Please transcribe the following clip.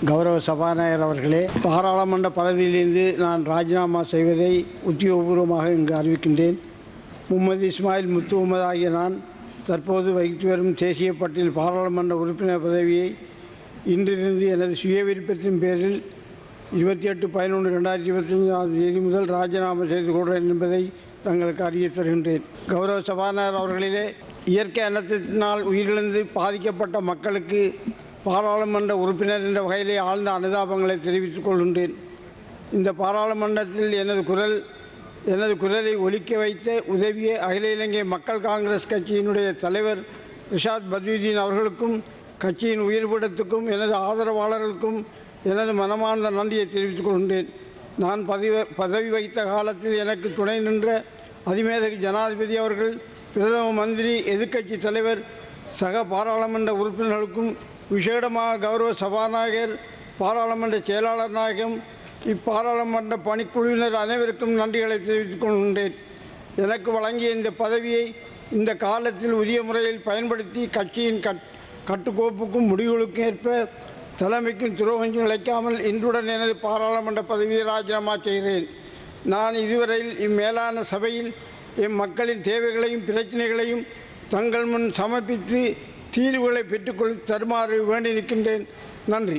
கௌரவ சபாநாயகர் அவர்களே பாராளுமன்ற பதவியிலிருந்து நான் ராஜினாமா செய்வதை உத்தியோகபூர்வமாக இங்கு அறிவிக்கின்றேன். முகமது இஸ்மாயில் முத்து முகமது ஆகிய நான் தற்போது வகித்து வரும் தேசிய பட்டியல் பாராளுமன்ற உறுப்பினர் பதவியை இன்றிலிருந்து எனது சுய விருப்பத்தின் பேரில் இருபத்தி எட்டு பதினொன்று ரெண்டாயிரத்தி இருபத்தி இருபத்தஞ்சாம் தேதி முதல் ராஜினாமா செய்து கொள்கிறேன் என்பதை தங்களுக்கு அறிய தருகின்றேன். கௌரவ சபாநாயகர் அவர்களிலே இயற்கை அனர்த்தத்தினால் உயிரிழந்து பாதிக்கப்பட்ட மக்களுக்கு பாராளுமன்ற உறுப்பினர் என்ற வகையிலே ஆழ்ந்த அனுதாபங்களை தெரிவித்துக் கொள்கின்றேன். இந்த பாராளுமன்றத்தில் எனது குரல் எனது குரலை ஒலிக்க வைத்த உதவிய அகில இலங்கை மக்கள் காங்கிரஸ் கட்சியினுடைய தலைவர் ரிஷாத் பத்யுதீன் அவர்களுக்கும் கட்சியின் உயிர்பிடத்துக்கும் எனது ஆதரவாளர்களுக்கும் எனது மனமார்ந்த நன்றியை தெரிவித்துக் கொள்கின்றேன். நான் பதவி பதவி வகித்த காலத்தில் எனக்கு துணை நின்ற அதிமேதகு ஜனாதிபதி அவர்கள் பிரதம மந்திரி எதிர்க்கட்சி தலைவர் சக பாராளுமன்ற உறுப்பினர்களுக்கும் விசேடமாக கௌரவ சபாநாயகர் பாராளுமன்ற செயலாளர் நாயகம் இப்பாராளுமன்ற பணிக்குழுவினர் அனைவருக்கும் நன்றிகளை தெரிவித்துக் கொண்டேன் எனக்கு வழங்கிய இந்த பதவியை இந்த காலத்தில் உரிய முறையில் பயன்படுத்தி கட்சியின் கட் கட்டுக்கோப்புக்கும் முடிவுகளுக்கும் ஏற்ப தலைமைக்கும் துரோகம் இழைக்காமல் இன்றுடன் எனது பாராளுமன்ற பதவியை ராஜினாமா செய்கிறேன். நான் இதுவரையில் இம்மேலான சபையில் எம் மக்களின் தேவைகளையும் பிரச்சனைகளையும் தங்கள் முன் சமர்ப்பித்து தீர்வுகளை பெற்றுக்கொள் தருமாறு வேண்டி நிற்கின்றேன். நன்றி.